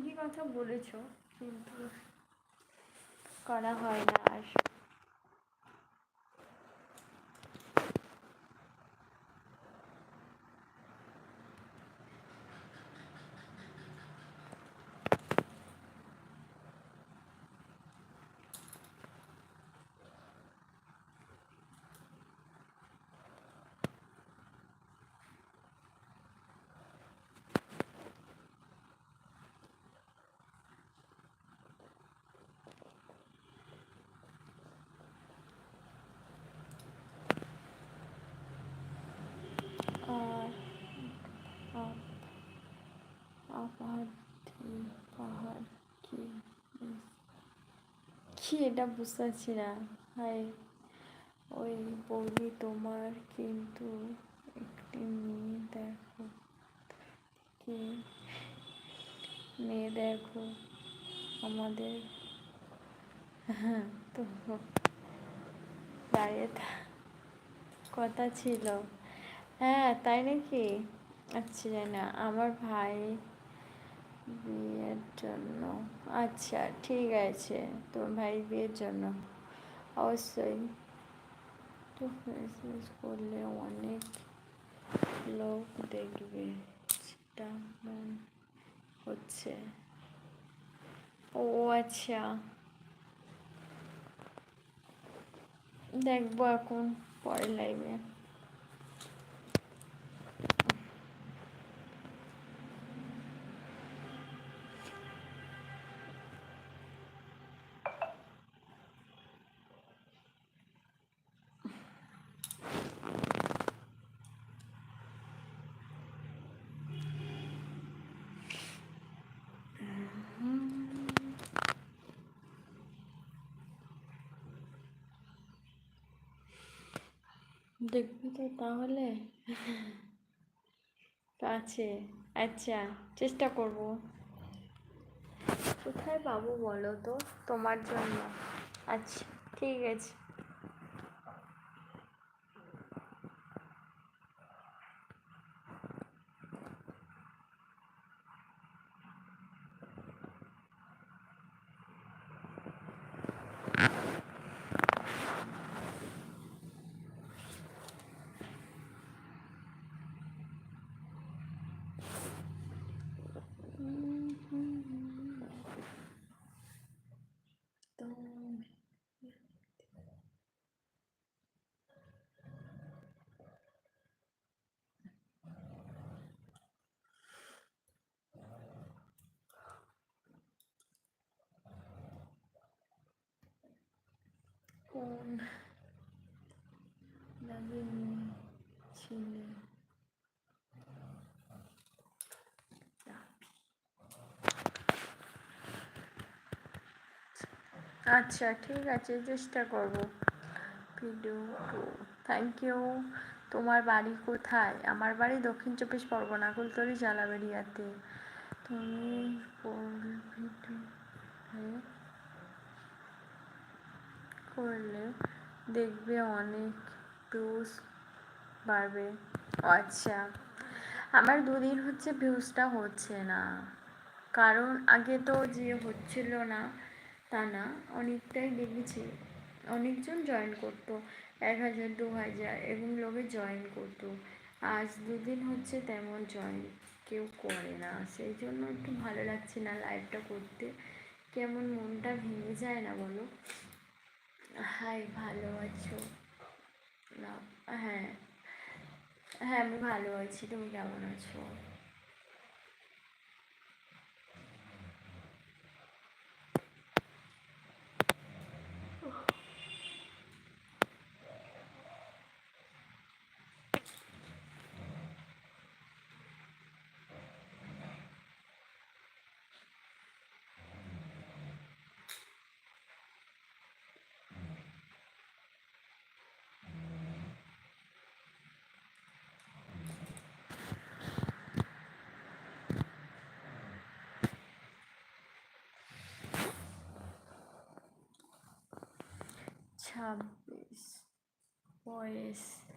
ঠিকই কথা বলেছ কিন্তু করা হয় না আর আর আপ আপাধি পাহাড় কি কি এটা বুঝতে পারছি না। হাই ওই বৌদি তোমার কিন্তু একটি মেয়ে, দেখো। কি মেয়ে, দেখো। আমাদের হ্যাঁ তো দাঁড়িয়ে কথা ছিল। হ্যাঁ তাই নাকি? আচ্ছা জানি না। আমার ভাই বিয়ের জন্য। আচ্ছা ঠিক আছে। তোমার ভাই বিয়ের জন্য। অবশ্যই। তো মেসেজ করলে অনেক লোক দেখবে। সেটা হচ্ছে। ও আচ্ছা। দেখব এখন পরে লাইভে দেখবি তো তাহলে। আছে আচ্ছা চেষ্টা করব। কোথায় পাবো বলো তো? তোমার জন্য। আচ্ছা ঠিক আছে তো কোন নবীন ছিলে আচ্ছা ঠিক আছে, চেষ্টা করব। ভিডিও থ্যাংক ইউ তোমার বাড়ি কোথায়? আমার বাড়ি দক্ষিণ চব্বিশ পরগনা, কুলতলি জালাবেরিয়াতে তুমি করলে দেখবে অনেক ভিউজ বাড়বে। আচ্ছা আমার দুদিন হচ্ছে ভিউজটা হচ্ছে না। কারণ আগে তো যে হচ্ছিল না তা না, অনেকটাই দেখেছি অনেকজন জয়েন করতো, এক হাজার, দু হাজার এবং লোকে জয়েন করতো। আজ দুদিন হচ্ছে তেমন জয়েন কেউ করে না। সেই জন্য একটু ভালো লাগছে না লাইভটা করতে। কেমন মনটা ভেঙে যায় না বলো? হাই ভালো আছো? না হ্যাঁ। হ্যাঁ আমি ভালো আছি, তুমি কেমন আছো? have this voice